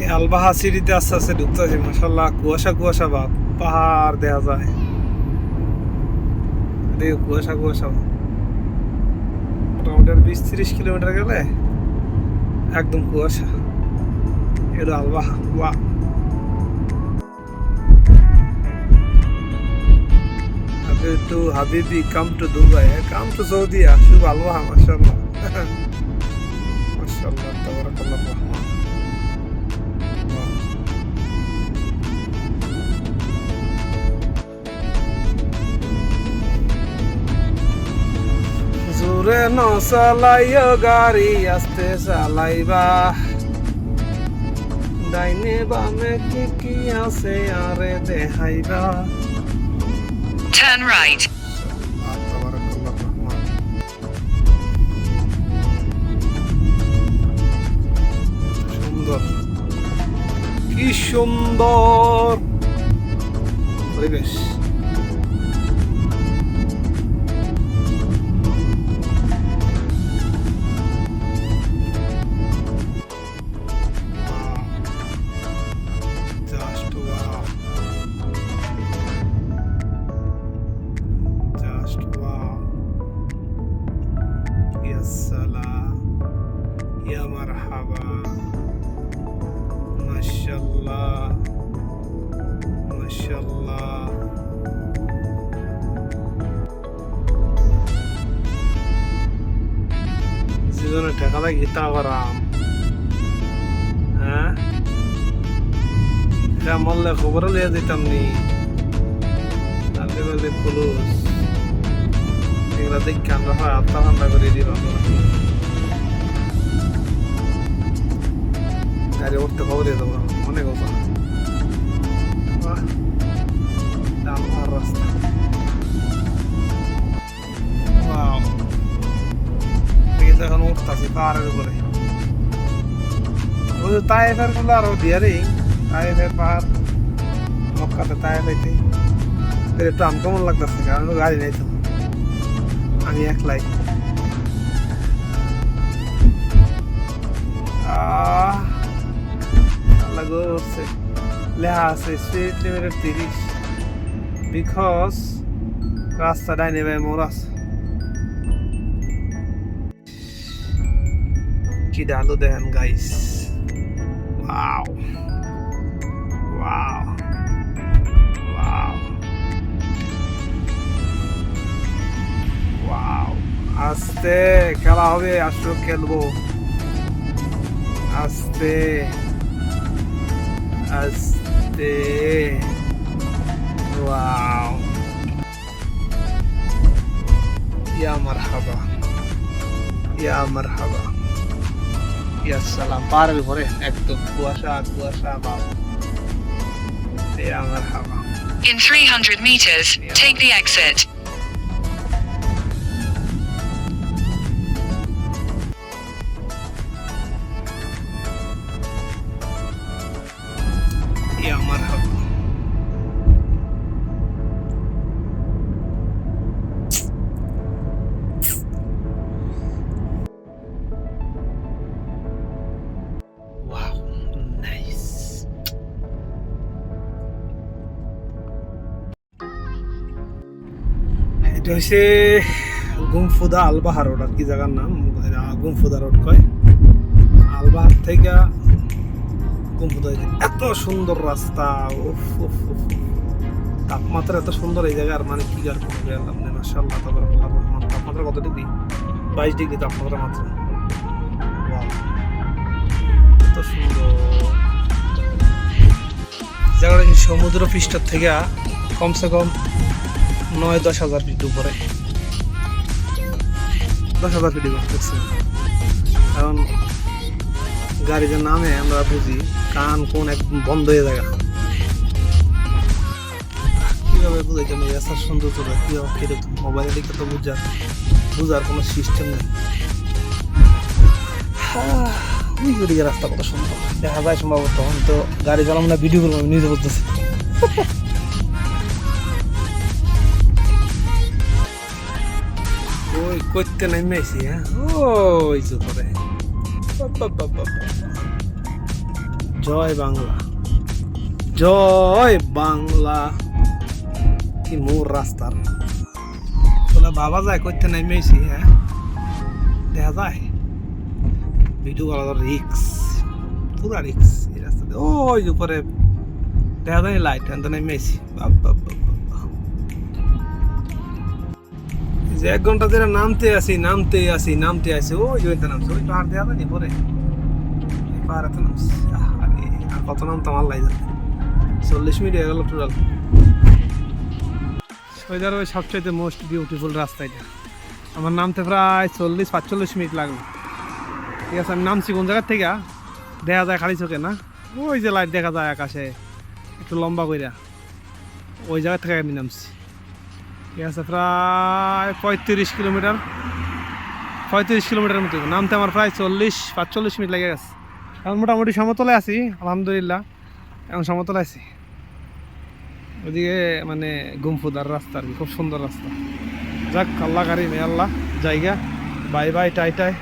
এই আলবাহা সিঁড়িতে আস্তে আস্তে ঢুকতে আছে মাসাল্লাহ কুয়াশা কুয়াশা ভাব পাহাড় দেখা যায় দেখো কুয়াশা কুয়াশা মোটামুটি বিশ তিরিশ কিলোমিটার গেলে একদম কুয়াশা এটা আলবাহা ওয়া Habibi to Habibi, come to Dubai. Come to Saudi. Shub Alwaha, mashallah. mashallah, rahman. চালাইও গাড়ি আস্তে চালাইবা ডাইনে বামে কি কি আছে আরে দেখাইবা Turn right. সুন্দর কি সুন্দর পরিবেশ জীবনে টাকা লাগে তা করাম হ্যাঁ? এটা মরলে খবর লিয়ে দিতাম নি। তাহলে বলে পুলুস। এগুলা দেখে আমরা হয় আত্মা ঠান্ডা করে দিলাম পাহাড়ের উপরে। ওই যে তাইফেরগুলো আরও দিয়ারি তাইফের পাহাড়, মক্কাতে তাইফ হইতে একটু আনকমন লাগতেছে, কারণ গাড়ি নেই তো। আমি একলাই। আহ, আল্লাহ গো লেখা আছে স্পিড লিমিটেড তিরিশ। বিকজ রাস্তা ডাইনে by more আছে কি ডালো দেখেন guys wow wow wow wow আস্তে খেলা হবে আসো খেলবো আস্তে আস্তে ওয়াও ইয়া মারহাবা ইয়া মারহাবা ইয়া সালাম পাহাড়ের উপরে একদম কুয়াশা কুয়াশা বা মারহাবা In 300 meters, take the exit. এটা হচ্ছে গুমফুদা আলবাহা রোড আর কি জায়গার নাম? গুমফুদা রোড কয়। আলবাহার থেকে গুমফুদা এত সুন্দর রাস্তা তাপমাত্রা এত সুন্দর এই জায়গার মানে কি আর করবে? তাবারাকাল্লাহ রহমান তাপমাত্রা কত ডিগ্রি? বাইশ ডিগ্রি তাপমাত্রা মাত্র। এত সুন্দর। জায়গাটা সমুদ্র পৃষ্ঠের থেকে কমসে কম নয় দশ হাজার ফিট উপরে। দশ হাজার ফিট দেখছি কারণ গাড়ি যে নামে আমরা বুঝি কান কোন একদম বন্ধ হয়ে যায়। কীভাবে বুঝাইতে আমি এত সুন্দর তো কীভাবে কীরকম মোবাইলে দেখে তো বুঝার বুঝার কোনো সিস্টেম নেই। হ্যাঁ, রাস্তা কত সুন্দর। দেখা যায় সম্ভবত তখন তো গাড়ি চালাম না ভিডিও করব আমি নিজে বলতেছি করতে নেমেছি হ্যাঁ? ওই যে বাবা জয় বাংলা। জয় বাংলা। কি মোর রাস্তার বলে, বাবা যায় করতে নাইমেছি হ্যাঁ? দেখা যায়। ভিডিও করা রিক্স পুরা রিক্স এই রাস্তাতে। ওই যে দেখা যায় লাইট থেকে নেমেছি। বাপ বাপ বাপ। যে এক ঘণ্টা ধরে নামতে আসি নামতে আসি নামতে আসি, ওই যে ওইটা নামছে। ওই পাহাড় দেওয়া যায় পরে। পাহাড়ে তো নামছি। আরে কত নাম তো আমার লাই যাবে চল্লিশ মিনিট হয়ে গেল টোটাল সৌদি আরবের সবচেয়ে মোস্ট বিউটিফুল রাস্তা আমার নামতে প্রায় চল্লিশ, পাঁচচল্লিশ মিনিট লাগল। ঠিক আছে, আমি নামছি কোন জায়গার থেকে? দেখা যায় খালি চোখে, না? ওই যে লাইট দেখা যায় আকাশে। একটু লম্বা কইরা। ওই জায়গা থেকে আমি নামছি। ঠিক আছে, প্রায় পঁয়ত্রিশ কিলোমিটার পঁয়ত্রিশ কিলোমিটার মতো নামতে আমার প্রায় চল্লিশ, পাঁচচল্লিশ মিনিট লেগে গেছে। এখন মোটামুটি সমতলে আছি, আলহামদুলিল্লাহ, এখন সমতলে আছি। ওদিকে মানে গুমফুদার রাস্তা আর কি, খুব সুন্দর রাস্তা। যাক, আল্লাহ গাড়ি আল্লাহ, জায়গা। বাই বাই, টাই টাই।